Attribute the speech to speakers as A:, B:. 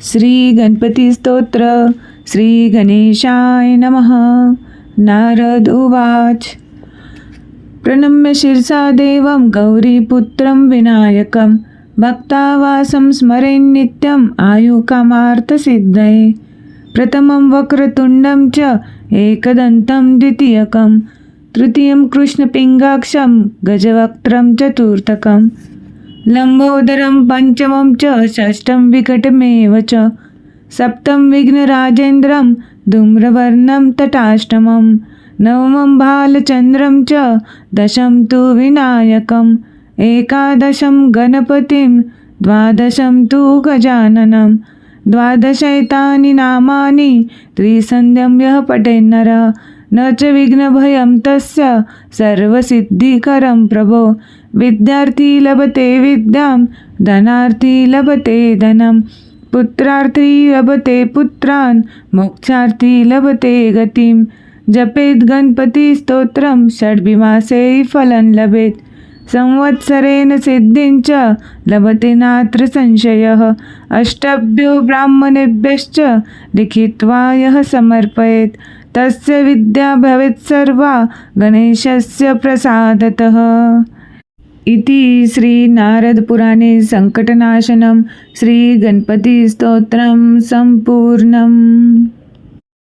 A: श्री गणपती स्तोत्र श्री गणेशाय नमः। नारद उवाच। प्रणम्य शिरसा देवं गौरीपुत्रं विनायकं भक्तावासं स्मरेन् नित्यम् आयुकामार्थसिद्धये प्रथमं वक्रतुण्डं च एकदन्तं द्वितीयकं तृतीयं कृष्णपिङ्गाक्षं गजवक्त्रं चतुर्थकं लम्बोदरं पञ्चमं च षष्ठं विकटमेव च। सप्तं विघ्नराजेन्द्रं धूम्रवर्णं तटाष्टमं। नवमं बालचन्द्रं च दशं तु विनायकम्। एकादशं गणपतिं द्वादशं तु गजाननं द्वादशैतानि नामानि त्रिसन्ध्यं यः पठेन्नर। न च विघ्नभयं तस्य सर्वसिद्धिकरं प्रभो। विद्यार्थी लभते विद्यां धनार्थी लभते धनं। पुत्रार्थी लभते पुत्रान् मोक्षार्थी लभते गतिं। जपेत् गणपतिस्तोत्रं षड्भिमासे फलं लभेत्। संवत्सरेण सिद्धिं च लभते नात्र संशयः। अष्टभ्यो ब्राह्मणेभ्यश्च लिखित्वा यः समर्पयेत्। तस्य विद्या भवेत् सर्वा गणेशस्य प्रसादतः। इति श्रीनारदपुराणे सङ्कटनाशनं श्रीगणपतिस्तोत्रं सम्पूर्णम्।